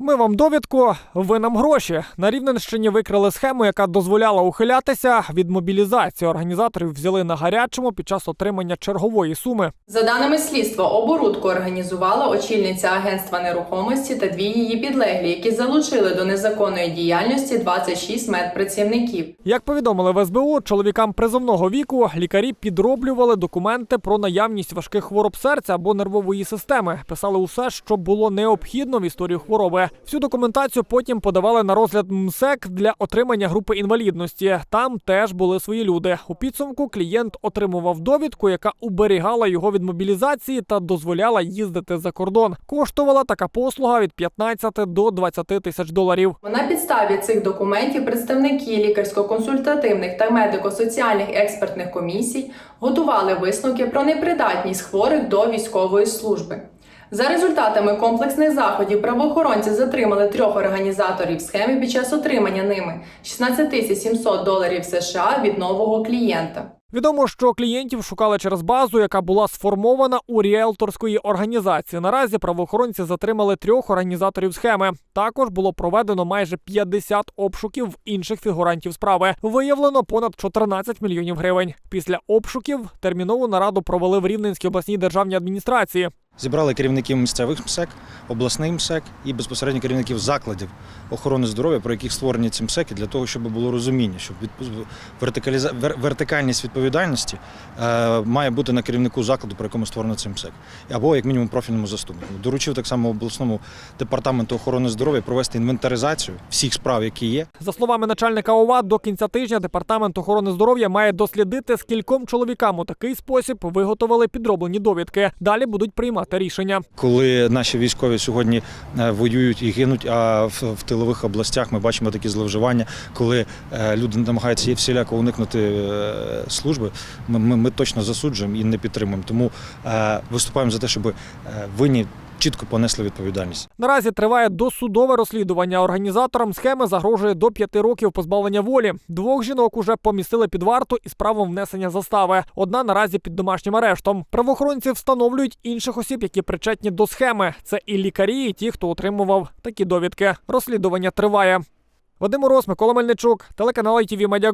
Ми вам довідку, ви нам гроші. На Рівненщині викрили схему, яка дозволяла ухилятися від мобілізації. Організаторів взяли на гарячому під час отримання чергової суми. За даними слідства, оборудку організувала очільниця агентства нерухомості та дві її підлеглі, які залучили до незаконної діяльності 26 медпрацівників. Як повідомили в СБУ, чоловікам призовного віку лікарі підроблювали документи про наявність важких хвороб серця або нервової системи. Писали усе, що було необхідно в історії хвороби. Всю документацію потім подавали на розгляд МСЕК для отримання групи інвалідності. Там теж були свої люди. У підсумку клієнт отримував довідку, яка уберігала його від мобілізації та дозволяла їздити за кордон. Коштувала така послуга від 15 до 20 тисяч доларів. На підставі цих документів представники лікарсько-консультативних та медико-соціальних експертних комісій готували висновки про непридатність хворих до військової служби. За результатами комплексних заходів правоохоронці затримали трьох організаторів схеми під час отримання ними 16 тисяч 700 доларів США від нового клієнта. Відомо, що клієнтів шукали через базу, яка була сформована у ріелторської організації. Наразі правоохоронці затримали трьох організаторів схеми. Також було проведено майже 50 обшуків в інших фігурантів справи. Виявлено понад 14 мільйонів гривень. Після обшуків термінову нараду провели в Рівненській обласній державній адміністрації. Зібрали керівників місцевих МСЕК, обласний МСЕК і безпосередньо керівників закладів охорони здоров'я, про яких створені ці МСЕКи, для того, щоб було розуміння, що вертикальність відповідальності е, має бути на керівнику закладу, про якому створено цей МСЕК, або як мінімум профільному заступнику. Доручив так само обласному департаменту охорони здоров'я провести інвентаризацію всіх справ, які є, За словами начальника ОВА, до кінця тижня департамент охорони здоров'я має дослідити, скільком чоловікам у такий спосіб виготовили підроблені довідки. Далі будуть приймати рішення. коли наші військові сьогодні е, воюють і гинуть, а в, тилових областях ми бачимо такі зловживання, коли е, люди намагаються всіляко уникнути е, служби, ми, ми, ми точно засуджуємо і не підтримуємо. Тому виступаємо за те, щоб винні чітко понесли відповідальність. Наразі триває досудове розслідування. Організаторам схеми загрожує до п'яти років позбавлення волі. Двох жінок уже помістили під варту із правом внесення застави. Одна наразі під домашнім арештом. Правоохоронці встановлюють інших осіб, які причетні до схеми. Це і лікарі, і ті, хто отримував такі довідки. Розслідування триває. Вадим Мороз, Микола Мельничук, телеканал ITV Media.